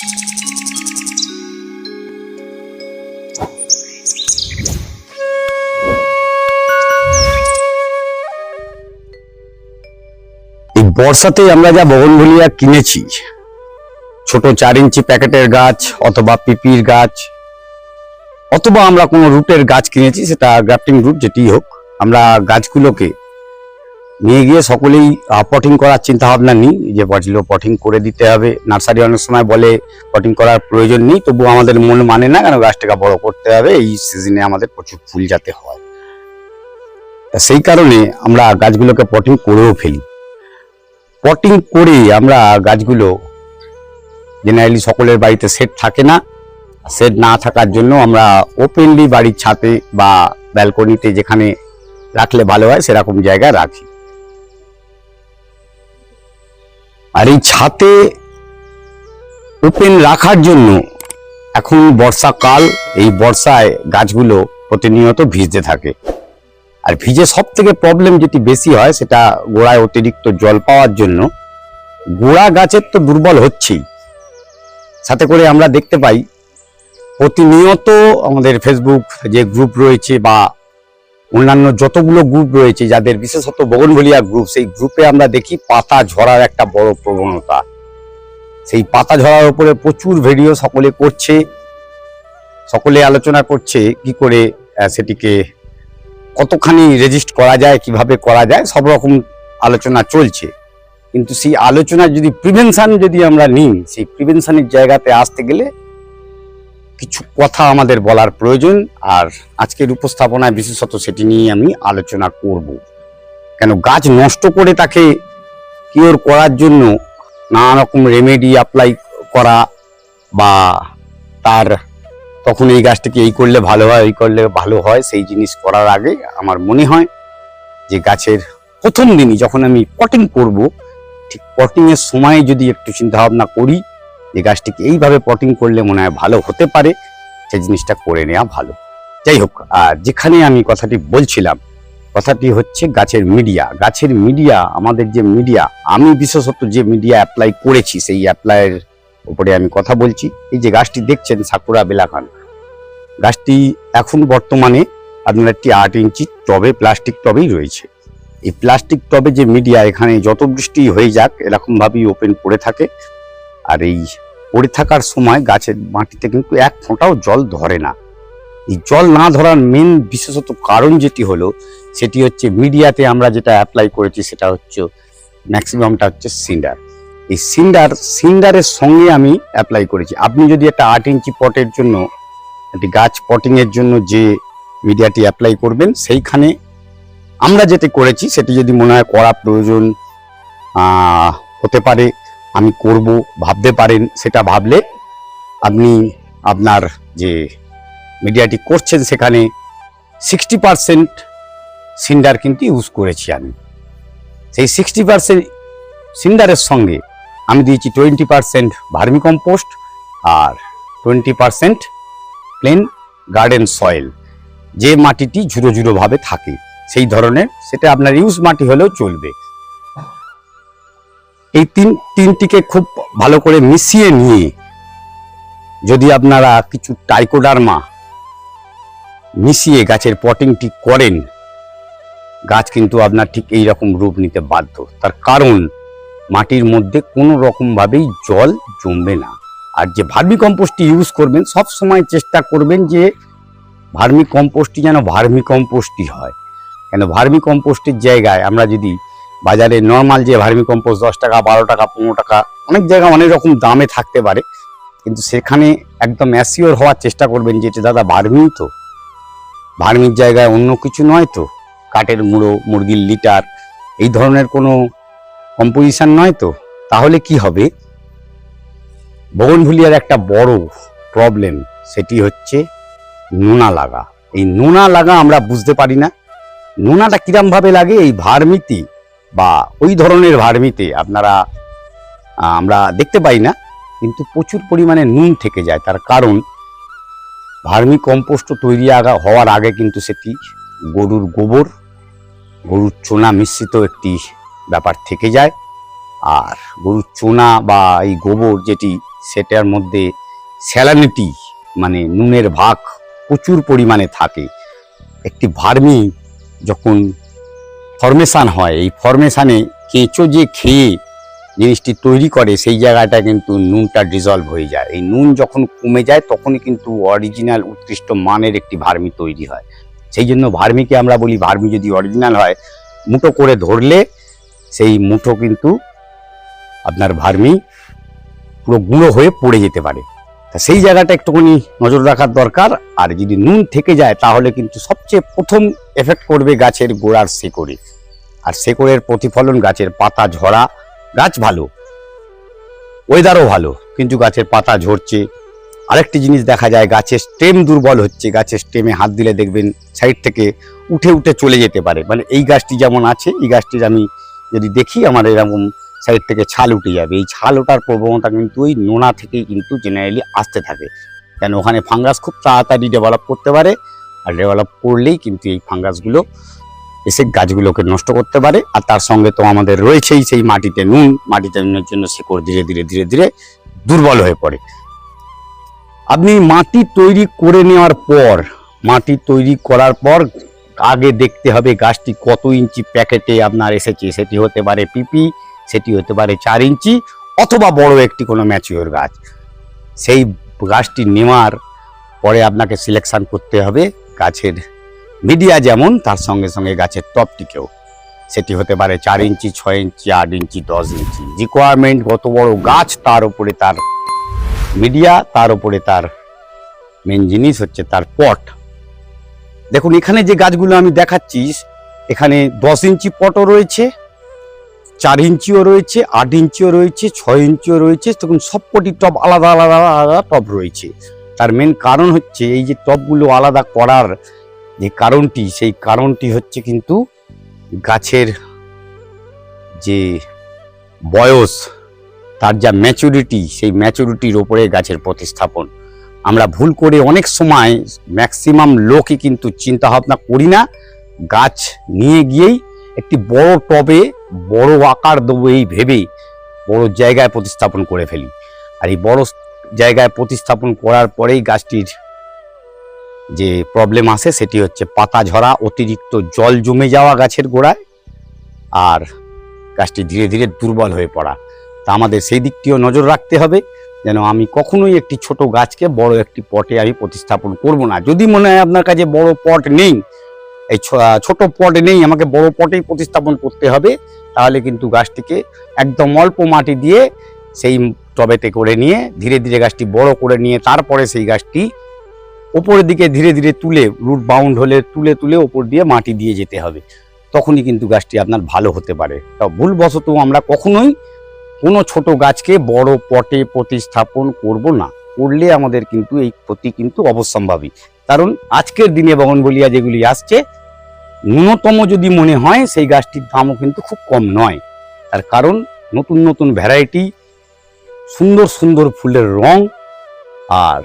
এই বর্ষাতে আমরা যা বগনভুলিয়া কিনেছি, ছোট চার ইঞ্চি প্যাকেটের গাছ অথবা পিপির গাছ, অথবা আমরা কোনো রুটের গাছ কিনেছি, সেটা গ্রাফটিং রুট যেটি হোক, আমরা গাছগুলোকে নিয়ে গিয়ে সকলেই পটিং করার চিন্তা ভাবনা নিই, যে গাছগুলো পটিং করে দিতে হবে। নার্সারি অনেক সময় বলে পটিং করার প্রয়োজন নেই তবু আমাদের মন মানে না কেন গাছটাকে বড় করতে হবে, এই সিজনে আমাদের প্রচুর ফুল যাতে হয়। সেই কারণে আমরা গাছগুলোকে পটিং করেও ফেলি। পটিং করে আমরা গাছগুলো জেনারেলি সকলের বাড়িতে সেট থাকে না। সেট না থাকার জন্য আমরা ওপেনলি বাড়ির ছাদে বা ব্যালকনিতে যেখানে রাখলে ভালো হয়, সেরকম জায়গায় রাখি। আর এই ছাতে ওপেন রাখার জন্য এখন বর্ষাকাল, এই বর্ষায় গাছগুলো প্রতিনিয়ত ভিজতে থাকে। আর ভিজে সব থেকে প্রবলেম যেটি বেশি হয়, সেটা গোড়ায় অতিরিক্ত জল পাওয়ার জন্য। গোড়া গাছের তো দুর্বল হচ্ছেই। সাথে করে আমরা দেখতে পাই, প্রতিনিয়ত আমাদের ফেসবুক যে গ্রুপ রয়েছে বা অন্যান্য যতগুলো গ্রুপ রয়েছে, যাদের বিশেষত বগনভলিয়া গ্রুপ সেই গ্রুপে আমরা দেখি পাতা ঝরার একটা বড় প্রবণতা। সেই পাতা ঝরার উপরে প্রচুর ভিডিও সকলে করছে, সকলে আলোচনা করছে কি করে সেটিকে কতখানি রেজিস্ট করা যায়, কীভাবে করা যায়, সব রকম আলোচনা চলছে। কিন্তু সেই আলোচনা যদি প্রিভেনশন যদি আমরা নিই, সেই প্রিভেনশনের জায়গাতে আসতে গেলে কিছু কথা আমাদের বলার প্রয়োজন আর আজকের উপস্থাপনায় বিশেষত সেটি নিয়ে আমি আলোচনা করব। কেন গাছ নষ্ট করে তাকে কিওর করার জন্য নানা রকম রেমেডি অ্যাপ্লাই করা বা তার তখন এই গাছটাকে এই করলে ভালো হয়, এই করলে ভালো হয়, সেই জিনিস করার আগে আমার মনে হয় যে গাছের প্রথম দিনই যখন আমি পটিং করব, ঠিক পটিং এর সময় যদি একটু চিন্তাভাবনা করি যে গাছটিকে এইভাবে পটিং করলে মনে হয় ভালো হতে পারে সেই জিনিসটা করে নেওয়া ভালো। যাই হোক, আর যেখানে আমি কথাটি বলছিলাম, কথাটি হচ্ছে গাছের মিডিয়া গাছের মিডিয়া আমাদের যে মিডিয়া আমি বিশেষত যে মিডিয়া অ্যাপ্লাই করেছি, সেই অ্যাপ্লাইয়ের উপরে আমি কথা বলছি। এই যে গাছটি দেখছেন, সাকুরা বেলাকান গাছটি এখন বর্তমানে আপনার একটি আট ইঞ্চি টবে, প্লাস্টিক টবেই রয়েছে। এই প্লাস্টিক টবে যে মিডিয়া এখানে যত বৃষ্টি হয়ে যাক এরকম ভাবেই ওপেন পড়ে থাকে। আর এই পড়ে থাকার সময় গাছের মাটিতে কিন্তু এক ফোঁটাও জল ধরে না। এই জল না ধরার মেন বিশেষত কারণ যেটি হলো, সেটি হচ্ছে মিডিয়াতে আমরা যেটা অ্যাপ্লাই করেছি সেটা হচ্ছে ম্যাক্সিমামটা হচ্ছে সিন্ডার এই সিন্ডার সিন্ডারের সঙ্গে আমি অ্যাপ্লাই করেছি। আপনি যদি একটা আট ইঞ্চি পটের জন্য, একটি গাছ পটিংয়ের জন্য যে মিডিয়াটি অ্যাপ্লাই করবেন, সেইখানে আমরা যেটি করেছি, সেটি যদি মনে হয় করা প্রয়োজন হতে পারে আমি করব, ভাবতে পারেন, সেটা ভাবলে আপনি আপনার যে মিডিয়াটি করছেন সেখানে সিক্সটি পারসেন্ট সিন্ডার কিন্তু ইউজ করেছি আমি। সেই সিক্সটি পারসেন্ট সিন্ডারের সঙ্গে আমি দিয়েছি টোয়েন্টি পারসেন্ট ভার্মি কম্পোস্ট আর twenty percent plain garden soil যে মাটিটি ঝুড়ো ঝুড়ো ভাবে থাকে, সেই ধরনের, সেটা আপনার ইউজ মাটি হলেও চলবে। এই তিন, তিনটিকে খুব ভালো করে মিশিয়ে নিয়ে যদি আপনারা কিছু টাইকোডার্মা মিশিয়ে গাছের পটিংটি করেন, গাছ কিন্তু আপনার ঠিক এই রকম রূপ নিতে বাধ্য। তার কারণ, মাটির মধ্যে কোনো রকমভাবেই জল জমবে না। আর যে ভার্মি কম্পোস্টটি ইউজ করবেন, সব সময় চেষ্টা করবেন যে ভার্মি কম্পোস্টটি যেন ভার্মি কম্পোস্টই হয়। কেন ভার্মি কম্পোস্টের জায়গায় আমরা যদি বাজারে নর্মাল যে ভার্মি কম্পোস্ট দশ টাকা, বারো টাকা, পনেরো টাকা, অনেক জায়গায় অনেক রকম দামে থাকতে পারে। কিন্তু সেখানে একদম অ্যাসিওর হওয়ার চেষ্টা করবেন যে এটা দাদা ভার্মি তো। ভার্মির জায়গায় অন্য কিছু নয় তো। কাঠের মুড়ো, মুরগির লিটার, এই ধরনের কোনো কম্পোজিশন নয় তো। তাহলে কি হবে? বগনভুলিয়ার একটা বড় প্রবলেম সেটি হচ্ছে নোনা লাগা। এই নোনা লাগা আমরা বুঝতে পারি না। নোনাটা কিরম ভাবে লাগে? এই ভার্মিতে বা ওই ধরনের ভার্মিতে আপনারা আমরা দেখতে পাই না, কিন্তু প্রচুর পরিমাণে নুন থেকে যায়। তার কারণ, ভার্মি কম্পোস্ট তৈরি আগা, হওয়ার আগে কিন্তু সেটি গরুর গোবর, গরুর চোনা মিশ্রিত একটি ব্যাপার থেকে যায়। আর গরুর চোনা বা এই গোবর যেটি, সেটার মধ্যে স্যালানিটি মানে নুনের ভাগ প্রচুর পরিমাণে থাকে। একটি ভার্মি যখন ফরমেশন হয়। এই ফরমেশনে কেঁচো যে খেয়ে জিনিসটি তৈরি করে, সেই জায়গাটা কিন্তু নুনটা ডিজলভ হয়ে যায়। এই নুন যখন কমে যায়, তখনই কিন্তু অরিজিনাল উৎকৃষ্ট মানের একটি ভার্মি তৈরি হয়। সেই জন্য ভার্মিকে আমরা বলি, ভার্মি যদি অরিজিনাল হয়, মুঠো করে ধরলে সেই মুঠো কিন্তু আপনার ভার্মি পুরো গুঁড়ো হয়ে পড়ে যেতে পারে। তা সেই জায়গাটা একটুখানি নজর রাখার দরকার। আর যদি নুন থেকে যায়, তাহলে কিন্তু সবচেয়ে প্রথম এফেক্ট করবে গাছের গোড়ার শেকড়ে। আর শেকড়ের প্রতিফলন গাছের পাতা ঝরা। গাছ ভালো ওয়েদারও ভালো, কিন্তু গাছের পাতা ঝরছে। আরেকটি জিনিস দেখা যায় গাছের স্টেম দুর্বল হচ্ছে। গাছের স্টেমে হাত দিলে দেখবেন সাইড থেকে উঠে উঠে চলে যেতে পারে। মানে এই গাছটি যেমন আছে, এই গাছটির আমি যদি দেখি, আমার এরকম সাইড থেকে ছাল উঠে যাবে। এই ছাল ওঠার প্রবণতা কিন্তু ওই নোনা থেকেই কিন্তু জেনারেলি আসতে থাকে। কেন? ওখানে ফাঙ্গাস খুব তাড়াতাড়ি ডেভেলপ করতে পারে আর ডেভেলপ করলেই কিন্তু এই ফাঙ্গাসগুলো এসে গাছগুলোকে নষ্ট করতে পারে। আর তার সঙ্গে তো আমাদের রয়েছেই সেই মাটিতে নুন। মাটিতে নুনের জন্য শেকড় ধীরে ধীরে ধীরে ধীরে দুর্বল হয়ে পড়ে। আপনি মাটি তৈরি করে নেওয়ার পর, মাটি তৈরি করার পর আগে দেখতে হবে গাছটি কত ইঞ্চি প্যাকেটে আপনার এসেছে। সেটি হতে পারে পিপি সেটি হতে পারে চার ইঞ্চি অথবা বড় একটি কোনো ম্যাচিওর গাছ। সেই গাছটি নেওয়ার পরে আপনাকে সিলেকশান করতে হবে গাছের মিডিয়া যেমন, তার সঙ্গে সঙ্গে গাছের টপটিকেও সেটি হতে পারে চার ইঞ্চি, ছয় ইঞ্চি, আট ইঞ্চি, দশ ইঞ্চি। রিকোয়ারমেন্ট কত বড় গাছ, তার উপরে তার মিডিয়া তার উপরে তার মেন জিনিস হচ্ছে তার পট দেখুন, এখানে যে গাছগুলো আমি দেখাচ্ছি, এখানে দশ ইঞ্চি পটও রয়েছে চার ইঞ্চিও রয়েছে, আট ইঞ্চিও রয়েছে, ছয় ইঞ্চিও রয়েছে তখন সবকটি টব আলাদা আলাদা আলাদা টব রয়েছে। তার মেন কারণ হচ্ছে এই যে টবগুলো আলাদা করার যে কারণটি, সেই কারণটি হচ্ছে কিন্তু গাছের যে বয়স, তার যা ম্যাচুরিটি সেই ম্যাচুরিটির ওপরে গাছের প্রতিস্থাপন। আমরা ভুল করে অনেক সময় ম্যাক্সিমাম লোকই কিন্তু চিন্তা ভাবনা করি না, গাছ নিয়ে গিয়েই একটি বড় টবে বড় আকার দেবো এই ভেবেই বড় জায়গায় প্রতিস্থাপন করে ফেলি। আর এই বড় জায়গায় প্রতিস্থাপন করার পরেই গাছটির যে প্রবলেম আসে সেটি হচ্ছে পাতা ঝরা, অতিরিক্ত জল জমে যাওয়া গাছের গোড়ায় আর গাছটি ধীরে ধীরে দুর্বল হয়ে পড়া। তা আমাদের সেই দিকটিও নজর রাখতে হবে যেন আমি কখনোই একটি ছোট গাছকে বড় একটি পটে আমি প্রতিস্থাপন করব না। যদি মনে হয় আপনার কাছে বড় পট নেই এই ছোট পটে নেই, আমাকে বড় পটেই প্রতিস্থাপন করতে হবে। তাহলে কিন্তু গাছটিকে একদম অল্প মাটি দিয়ে সেই টবেতে করে নিয়ে, ধীরে ধীরে গাছটি বড় করে নিয়ে, তারপরে সেই গাছটি ওপরের দিকে ধীরে ধীরে তুলে, রুট বাউন্ড হলে তুলে তুলে ওপর দিয়ে মাটি দিয়ে যেতে হবে। তখনই কিন্তু গাছটি আপনার ভালো হতে পারে। ভুলবশত আমরা কখনোই কোনো ছোট গাছকে বড় পটে প্রতিস্থাপন করব না। করলে আমাদের কিন্তু এই ক্ষতি কিন্তু অবশ্যম্ভাবী। কারণ আজকের দিনে বগনবলিয়া যেগুলি আসছে ন্যূনতম যদি মনে হয়, সেই গাছটির দামও কিন্তু খুব কম নয়। তার কারণ নতুন নতুন ভ্যারাইটি, সুন্দর সুন্দর ফুলের রং, আর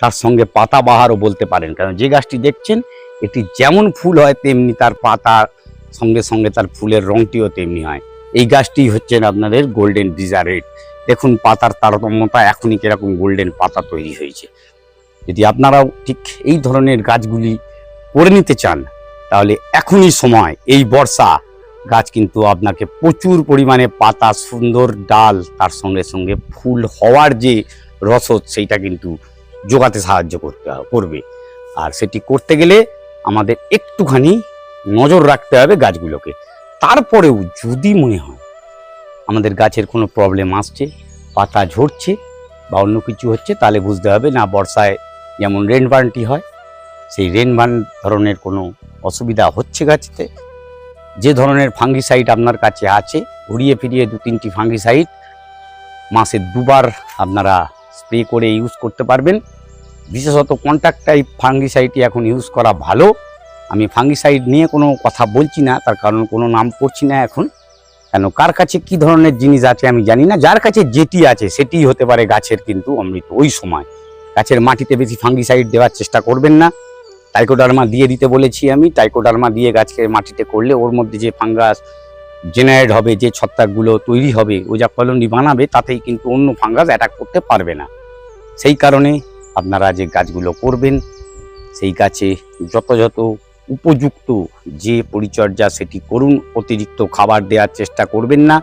তার সঙ্গে পাতা বাহারও বলতে পারেন। কারণ যে গাছটি দেখছেন, এটি যেমন ফুল হয়, তেমনি তার পাতার সঙ্গে সঙ্গে তার ফুলের রংটিও তেমনি হয়। এই গাছটি হচ্ছেন আপনাদের গোল্ডেন ডিজারেট দেখুন, পাতার তারতম্যতা এখনই কীরকম গোল্ডেন পাতা তৈরি হয়েছে। যদি আপনারাও ঠিক এই ধরনের গাছগুলি করে নিতে চান তাহলে এখনই সময়। এই বর্ষা গাছ কিন্তু আপনাকে প্রচুর পরিমাণে পাতা, সুন্দর ডাল, তার সঙ্গে সঙ্গে ফুল হওয়ার যে রসদ সেইটা কিন্তু যোগাতে সাহায্য করতে করবে। আর সেটি করতে গেলে আমাদের একটুখানি নজর রাখতে হবে গাছগুলোকে। তারপরেও যদি মনে হয় আমাদের গাছের কোনো প্রবলেম আসছে, পাতা ঝরছে বা অন্য কিছু হচ্ছে, তাহলে বুঝতে হবে না বর্ষায় যেমন রেন বার্নটি হয়, সেই রেন বার্ন ধরনের কোনো অসুবিধা হচ্ছে গাছতে। যে ধরনের ফাঙ্গিসাইড আপনার কাছে আছে ঘুরিয়ে ফিরিয়ে দু তিনটি ফাঙ্গিসাইড মাসে দুবার আপনারা স্প্রে করে ইউজ করতে পারবেন। বিশেষত কন্ট্যাক্ট টাইপ ফাঙ্গিসাইডটি এখন ইউজ করা ভালো। আমি ফাঙ্গিসাইড নিয়ে কোনো কথা বলছি না, তার কারণ কোনো নাম করছি না এখন। কেন, কার কাছে কি ধরনের জিনিস আছে আমি জানি না। যার কাছে যেটি আছে সেটি হতে পারে গাছের কিন্তু অমৃত। ওই সময় গাছের মাটিতে বেশি ফাঙ্গিসাইড দেওয়ার চেষ্টা করবেন না। টাইকোডার্মা দিয়ে দিতে বলেছি আমি। টাইকোডার্মা দিয়ে গাছকে মাটিতে করলে ওর মধ্যে যে ফাঙ্গাস জেনারেট হবে, যে ছত্রাকগুলো তৈরি হবে, ও যা কলোনি বানাবে, তাতেই কিন্তু অন্য ফাঙ্গাস অ্যাটাক করতে পারবে না। সেই কারণে আপনারা যে গাছগুলো করবেন, সেই গাছে যথাযথ উপযুক্ত যে পরিচর্যা সেটি করুন, অতিরিক্ত খাবার দেওয়ার চেষ্টা করবেন না।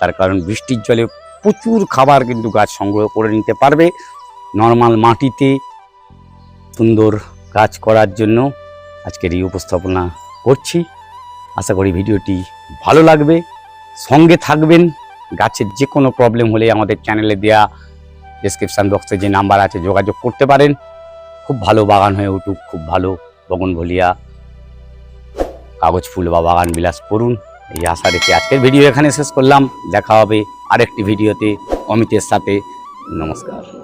তার কারণ বৃষ্টির জলে প্রচুর খাবার কিন্তু গাছ সংগ্রহ করে নিতে পারবে। নর্মাল মাটিতে সুন্দর গাছ করার জন্য আজকের এই উপস্থাপনা করছি। আশা করি ভিডিওটি ভালো লাগবে। সঙ্গে থাকবেন। গাছের যে কোনো প্রবলেম হলে আমাদের চ্যানেলে দেয়া ডিসক্রিপশান বক্সে যে নাম্বার আছে যোগাযোগ করতে পারেন। খুব ভালো বাগান হয়ে উঠুক, খুব ভালো বগনভলিয়া কাগজ ফুল বা বাগান বিলাস করুন। এই আশা রেখে আজকের ভিডিও এখানে শেষ করলাম। দেখা হবে আরেকটি ভিডিওতে। অমিতের সাথে নমস্কার।